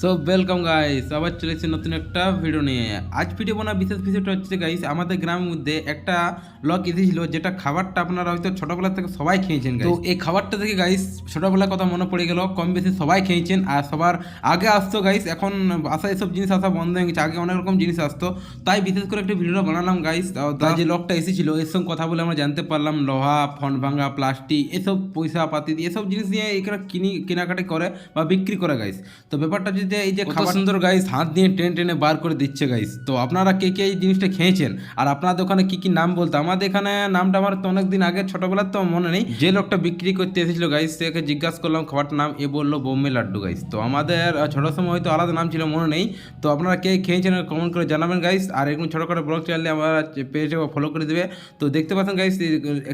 So welcome guys আবার চলে এসেছি নতুন একটা ভিডিও নিয়ে। আজ ভিডিও বানা বিশেষ বিষয়টা হচ্ছে গাইস আমাদের গ্রামের মধ্যে একটা লক এসেছিল যেটা খাবারটা আপনারা হয়তো ছোটবেলা থেকে সবাই খেয়েছেন। তো এই খাবারটা থেকে গাইস ছোটবেলার কথা মনে পড়ে গেল। কম বেশি সবাই খেয়েছেন আর সবার আগে আসতো গাইস এখন আসা এসব জিনিস আসা বন্ধ হয়ে গেছে। আগে অনেক রকম জিনিস আসতো। তাই বিশেষ করে একটা ভিডিও বানালাম গাইস তার যে লকটা এসেছিল এর সঙ্গে কথা বলে আমরা জানতে পারলাম। লোহা ফন ভাঙা প্লাস্টিক এসব পয়সা পাতি দিয়ে এসব জিনিস নিয়ে এখানে কিনি কেনাকাটি করে বা বিক্রি করে গাইস তো ব্যাপারটা যদি এই যে খাবার সুন্দর গাইস হাত দিয়ে টেনে টেনে বার করে দিচ্ছে গাইস তো আপনারা কে কে এই জিনিসটা খেয়েছেন? আর আপনাদের ওখানে কি কি নাম বলতো? আমাদের এখানে নামটা আমার তো অনেকদিন আগে ছোটবেলার তো মনে নেই। যে লোকটা বিক্রি করতে এসেছিল গাইস তাকে জিজ্ঞাসা করলাম খাবারটার নাম? এ বলল বোম্বে লাড্ডু গাইস তো আমাদের ছোট সময় হয়তো আলাদা নাম ছিল মনে নেই। তো আপনারা কে খেয়েছেন কমেন্ট করে জানাবেন গাইস আর এরকম ছোটোখাটো ব্লগ চাইলে আমরা পেজে ফলো করে দেবে। তো দেখতে পাচ্ছেন গাইস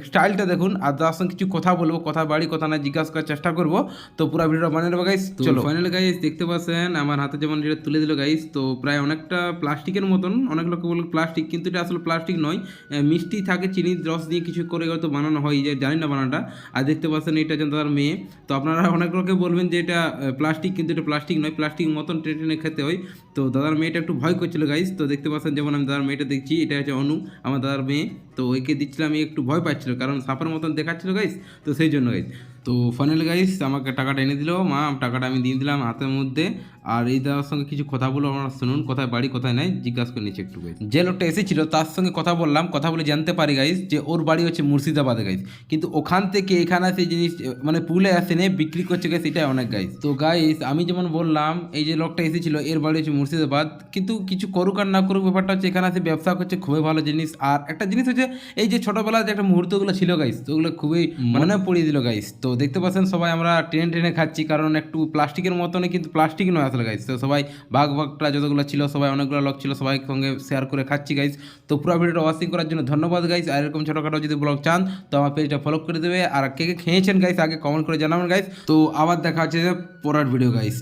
স্টাইলটা দেখুন। আর তার সঙ্গে কিছু কথা বলব কথা বাড়ি কথা না জিজ্ঞাসা করার চেষ্টা করব। তো পুরো ভিডিওটা বানিয়ে নেব গাইস চলো। ফাইনাল গাইস দেখতে পাচ্ছেন আমার হাতে যেমন এটা তুলে দিল গাইস তো প্রায় অনেকটা প্লাস্টিকের মতন। অনেক লোক বলে প্লাস্টিক, কিন্তু এটা আসলে প্লাস্টিক নয়। মিষ্টি থাকে চিনির রস দিয়ে কিছু করে হয়তো বানানো হয় যে জানি না বানানোটা। আর দেখতে পাচ্ছেন, এটা যেন তার মেয়ে। তো আপনারা অনেক লোকে বলবেন যে এটা প্লাস্টিক, কিন্তু এটা প্লাস্টিক নয়, প্লাস্টিক মতন টেনে টেনে খেতে হয়। তো দাদার মেয়েটা একটু ভয় করছিল গাইস তো দেখতে পাচ্ছেন, যেমন আমি দাদার মেয়েটা দেখছি, এটা হচ্ছে অনু, আমার দাদার মেয়ে। তো ওইকে দিচ্ছিলাম আমি একটু ভয় পাচ্ছিল, কারণ সাপের মতন দেখাচ্ছিল গাইস তো সেই জন্য গাইস তো ফাইনাল গাইস আমাকে টাকাটা এনে দিল। মা, টাকাটা আমি দিয়ে দিলাম হাতের মধ্যে। আর এই দাদার সঙ্গে কিছু কথা বলো আপনারা শুনুন কোথায় বাড়ি কোথায় নাই জিজ্ঞাসা করে নিচ্ছি একটু গাইস যে লোকটা এসেছিল তার সঙ্গে কথা বললাম কথা বলে জানতে পারি গাইস যে ওর বাড়ি হচ্ছে মুর্শিদাবাদে গাইস কিন্তু ওখান থেকে এখানে সেই জিনিস মানে পুলে আসে নিয়ে বিক্রি করছে গাইস এটাই অনেক গাইস তো গাইস আমি যেমন বললাম এই যে লোকটা এসেছিল এর বাড়ি হচ্ছে মুর্শিদাবাদ কিন্তু কিছু করুক আর না করুক ব্যাপারটা হচ্ছে এখানে এসে ব্যবসা করছে খুবই ভালো জিনিস। আর একটা জিনিস হচ্ছে এই যে ছোটবেলার যে একটা মুহূর্তগুলো ছিল গাইস তো ওগুলো খুবই মনে পড়িয়ে দিল গাইস তো দেখতে পাচ্ছেন সবাই আমরা ট্রেনে ট্রেনে খাচ্ছি কারণ একটু প্লাস্টিকের মতনই কিন্তু প্লাস্টিক নয় আসলে গাইজ তো সবাই ভাগ ভাগটা যতগুলো ছিল, সবাই অনেকগুলো লোক ছিল, সবাই সঙ্গে শেয়ার করে খাচ্ছি গাইজ তো পুরো ভিডিওটা ওয়াচিং করার জন্য ধন্যবাদ গাইজ আর এরকম ছোটখাটো যদি ব্লগ চান, তো আমার পেজটা ফলো করে দেবে। আর কে কে খেয়েছেন গাইজ আগে কমেন্ট করে জানাবেন গাইজ তো আবার দেখা হচ্ছে পরের ভিডিও গাইস